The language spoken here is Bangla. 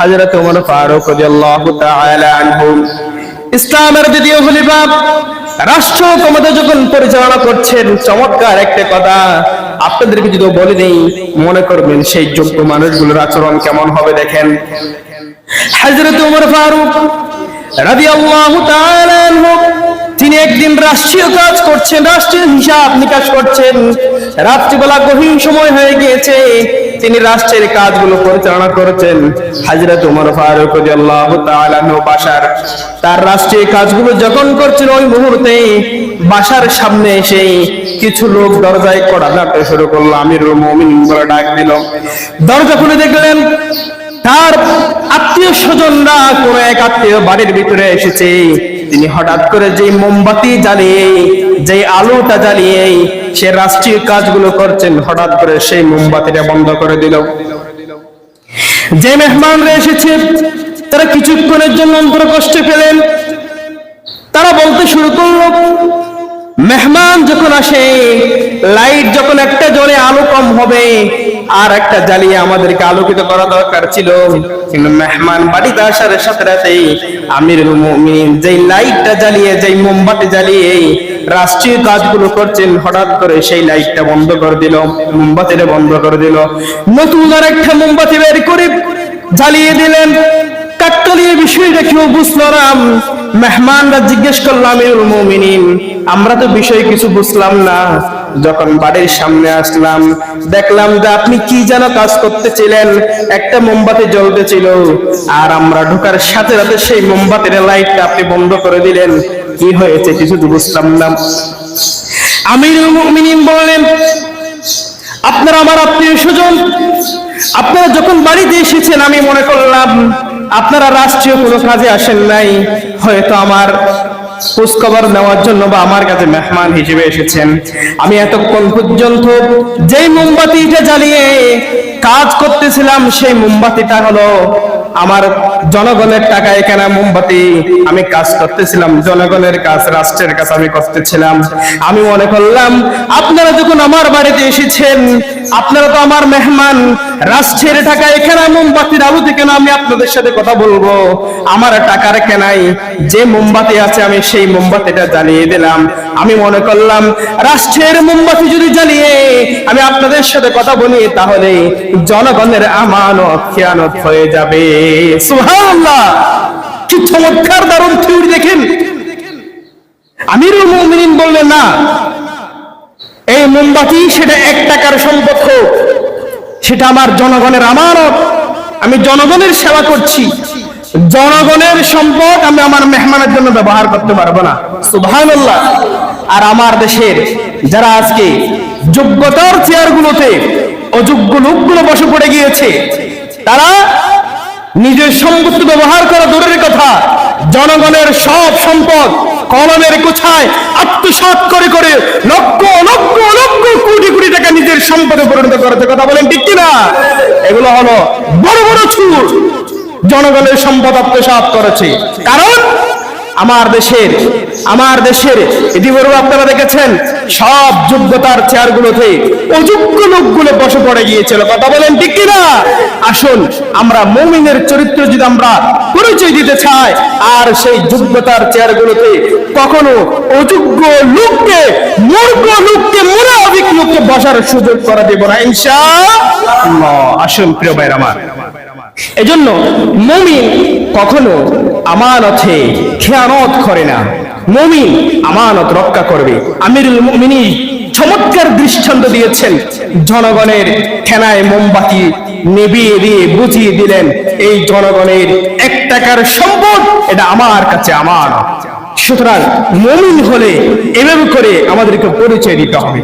হযরত ওমর ফারুক রাদিয়াল্লাহু তাআলা আনহু। ইসলামের দ্বিতীয় খলিফা, রাষ্ট্র ক্ষমতা যখন পরিচালনা করছেন, চমৎকার একটা কথা। আপনাদেরকে যদি বলে নেই মনে করবেন সেই যোগ্য মানুষগুলোর আচরণ কেমন হবে দেখেন। হযরত ওমর ফারুক রাদিয়াল্লাহু তাআলা আনহু তিনি একদিন রাষ্ট্রীয় কাজ করছেন, রাষ্ট্রীয় হিসাব নিকাশ করছেন। রাত্রিবেলা গহীন সময় হয়ে গিয়েছে। তিনি রাষ্ট্রের কাজগুলো পরিচালনা করেছেন। হযরত ওমর ফারুক বাসার। তার রাষ্ট্রীয় কাজগুলো যখন করছেন ওই মুহূর্তে বাসার সামনে এসে কিছু লোক দরজায় কড়া নাড়তে শুরু করল। আমিরুল মুমিনিন বলে ডাক দিল। দরজা খুলে দেখলেন তার আত্মীয় স্বজনরা কোন এক আত্মীয় বাড়ির ভিতরে এসেছে। তিনি হঠাৎ করে যে মোমবাতি জ্বালিয়ে যে আলোটা জ্বালিয়ে সে রাষ্ট্রীয় কাজগুলো করছেন, হঠাৎ করে সেই মোমবাতিটা বন্ধ করে দিল। যে মেহমানরা এসেছে, তারা কিছুক্ষণের জন্য অন্তর কষ্ট পেলেন তারা বলতে শুরু করল মেহমান যখন আসে, লাইট যখন একটা জ্বলে আলো কম হবে, আর একটা জ্বালিয়ে আমাদেরকে আলোকিত করা দরকার ছিল। কিন্তু মেহমান বাড়িতে আসার সাথে সাথে মুমিনিন যেই লাইটটা জ্বালিয়ে, যেই মোমবাতি জ্বালিয়ে রাষ্ট্রীয় কাজগুলো করছেন, হঠাৎ করে সেই লাইটটা বন্ধ করে দিল, মোমবাতিটা বন্ধ করে দিল। নতুন আর একটা মোমবাতি বের করে জ্বালিয়ে দিলেন। কাকতালীয় বিষয়টা কেউ বুঝলো না। মেহমানরা জিজ্ঞেস করলাম আমরা তো বিষয় কিছু বুঝলাম না। যখন বাড়ির সামনে আসলাম, দেখলাম যে আপনি কি যেন কাজ করতেছিলেন, একটা মোমবাতি জ্বলতেছিল। আর আমরা ঢোকার সাথে সাথে সেই মোমবাতির লাইটটা আপনি বন্ধ করে দিলেন। কি হয়েছে কিছু বুঝলাম না। আমিরুল মুমিনিন বললেন, আপনারা আমার আত্মীয় স্বজন, আপনারা যখন বাড়িতে এসেছেন, আমি মনে করলাম আপনারা রাষ্ট্রীয় কোনো কাজে আসেন নাই, হয়তো আমার খোঁজখবর নেওয়ার জন্য বা আমার কাছে মেহমান হিসেবে এসেছেন। আমি এতক্ষণ পর্যন্ত যেই মোমবাতিটা জ্বালিয়ে কাজ করতেছিলাম, সেই মোমবাতিটা হলো আমার জনগণের টাকায় কেনা মোমবাতি আমি কাজ করতেছিলাম, জনগণের কাজ, রাষ্ট্রের কাজ আমি করতেছিলাম। আমি মনে করলাম, আপনারা যখন আমার বাড়িতে এসেছেন, আপনারা তো আমার মেহমান, রাষ্ট্রের টাকায় কেনা মোমবাতির আলো থেকে না আমি আপনাদের সাথে কথা বলব? আমার টাকার কেনাই, যে মোমবাতি আছে আমি সেই মোমবাতিটা জ্বালিয়ে দিলাম। আমি মনে করলাম, রাষ্ট্রের মোমবাতি যদি জ্বালিয়ে আমি আপনাদের সাথে কথা বলি, তাহলে জনগণের আমানত খেয়ানত হয়ে যাবে। কি চমৎকার দারুণ থিওরি দেখেন। আমিরুল বললেন, না, এই মোমবাতি সেটা এক টাকার সম্পদ সেটা আমার জনগণের আমানত। আমি জনগণের সেবা করছি। জনগণের সম্পদ আমি আমার মেহমানের জন্য ব্যবহার করতে পারব না। সুবহানাল্লাহ। আর আমার দেশের যারা আজকে যোগ্যতার চেয়ারগুলোতে অযোগ্য লোকগুলো বসে পড়ে গিয়েছে, তারা নিজের সম্পত্তি ব্যবহার করা দূরের কথা। জনগণের সব সম্পদ কলমের কোছায় আত্মসাৎ করে করে লক্ষ লক্ষ লক্ষ কোটি কোটি টাকা নিজের সম্পদে পরিণত করেছে কথা বলেন, ঠিক কিনা? এগুলো হলো বড় বড় ছুট জনগণের সম্পদ আত্মসাৎ করেছে। কারণ আমার দেশের আমার দেশের ইতিপূর্বে আপনারা দেখেছেন, সব যোগ্যতার চেয়ারগুলোতে অযোগ্য লোকগুলো বসে পড়ে গিয়েছিল। কথা বলেন, ঠিক কিনা? আসুন আমরা মৌমিনের চরিত্র যদি আমরা পরিচয় দিতে চাই, আর সেই যোগ্যতার চেয়ারগুলোতে কখনো অযোগ্য লোককে, মূর্খ লোককে, মুনাফিক লোককে বসার সুযোগ করা দেব না, ইনশাআল্লাহ। আসুন প্রিয় ভাইরা আমার। এজন্য মুমিন কখনো আমানতে খেয়ানত করে না। মুমিন আমানত রক্ষা করবে। আমিরুল মুমিনী চমৎকার দৃষ্টান্ত দিয়েছেন জনগণের খেনায় মোমবাতি নেবিয়ে দিয়ে বুঝিয়ে দিলেন, এই জনগণের এক টাকার সম্পদ এটা আমার কাছে আমার। সুতরাং মমিন হলে এভাবে করে আমাদেরকে পরিচয় দিতে হবে।